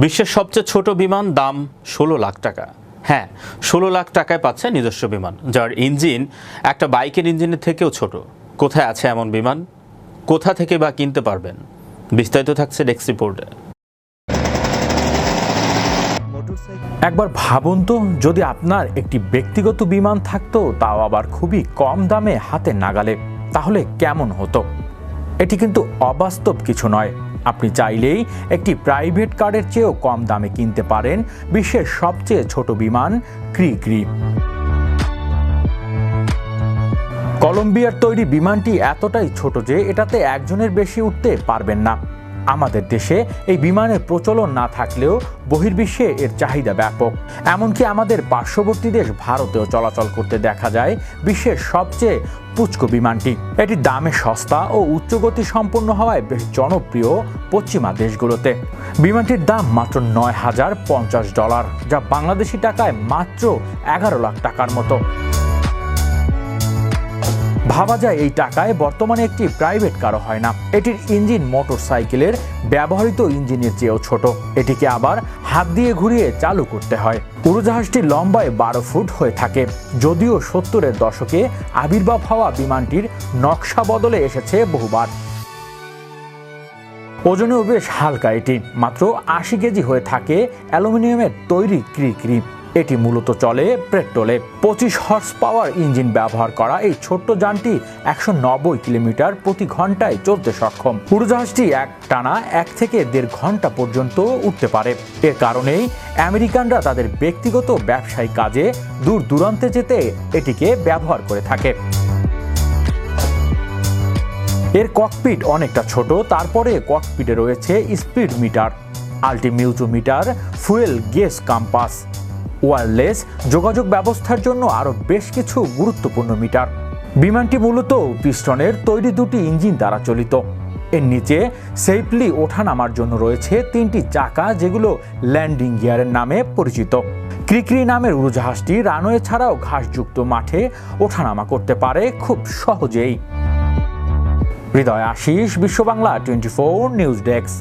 বিশ্বের সবচেয়ে ছোট বিমান দাম ষোলো লাখ টাকা। হ্যাঁ ষোলো লাখ টাকায় পাচ্ছে নিজস্ব বিমান, যার ইঞ্জিন একটা বাইকের ইঞ্জিনের থেকেও ছোট। কোথায় আছে এমন বিমান? কোথা থেকে বা কিনতে পারবেন? বিস্তারিত থাকছে ডেস্ক রিপোর্টে। একবার ভাবুন তো, যদি আপনার একটি ব্যক্তিগত বিমান থাকতো, তাও আবার খুবই কম দামে হাতে নাগালে, তাহলে কেমন হতো? এটি কিন্তু অবাস্তব কিছু নয়। আপনি চাইলেই একটি প্রাইভেট কারের চেয়েও কম দামে কিনতে পারেন বিশ্বের সবচেয়ে ছোট বিমান ক্রি ক্রি কলম্বিয়ার তৈরি বিমানটি এতটাই ছোট যে এটাতে একজনের বেশি উঠতে পারবেন না। আমাদের দেশে এই বিমানের প্রচলন না থাকলেও বহির্বিশ্বে এর চাহিদা ব্যাপক। এমনকি আমাদের পার্শ্ববর্তী দেশ ভারতেও চলাচল করতে দেখা যায় বিশ্বের সবচেয়ে পুচকো বিমানটি। এটি দামে সস্তা ও উচ্চগতি সম্পন্ন হওয়ায় বেশ জনপ্রিয় পশ্চিমা দেশগুলোতে। বিমানটির দাম মাত্র নয় হাজার পঞ্চাশ ডলার, যা বাংলাদেশি টাকায় মাত্র এগারো লাখ টাকার মতো। ভাবা যায় এই টাকায় বর্তমানে একটি প্রাইভেট কারও হয় না। এটির ইঞ্জিন মোটর সাইকেলের ব্যবহৃত ইঞ্জিনের চেয়েও ছোট। এটিকে আবার হাত দিয়ে ঘুরিয়ে চালু করতে হয়। উড়োজাহাজটি লম্বায় বারো ফুট হয়ে থাকে। যদিও সত্তরের দশকে আবির্ভাব হওয়া বিমানটির নকশা বদলে এসেছে বহুবার। ওজনেও বেশ হালকা এটি। মাত্র আশি কেজি হয়ে থাকে অ্যালুমিনিয়ামের তৈরি ক্রিক্রি। এটি মূলত চলে পেট্রোলে। পঁচিশ হর্স পাওয়ার ইঞ্জিন ব্যবহার করা এই ছোট্ট যানটি একশো নব্বই কিলোমিটার প্রতি ঘন্টায় চলতে সক্ষম। উড়োজাহাজটি এক টানা এক থেকে দেড় ঘণ্টা পর্যন্ত উঠতে পারে। এর কারণেই আমেরিকানরা তাদের ব্যক্তিগত ব্যবসায়িক কাজে দূর দূরান্তে যেতে এটিকে ব্যবহার করে থাকে। এর ককপিট অনেকটা ছোট, তারপরে ককপিটে রয়েছে speed meter altimeter fuel gauge compass wireless যোগাযোগ ব্যবস্থার জন্য আরও বেশ কিছু গুরুত্বপূর্ণ মিটার। বিমানটি মূলত পিস্টনের তৈরি দুটি ইঞ্জিন দ্বারা চলিত। এর নিচে সেফলি ওঠানামার জন্য রয়েছে তিনটি চাকা যেগুলো ল্যান্ডিং গিয়ারের নামে পরিচিত। ক্রিকরি নামের উড়োজাহাজটি রানওয়ে ছাড়াও ঘাসযুক্ত মাঠে ওঠানামা করতে পারে খুব সহজেই। Hriday Ashis Biswa Bangla twenty four news desk.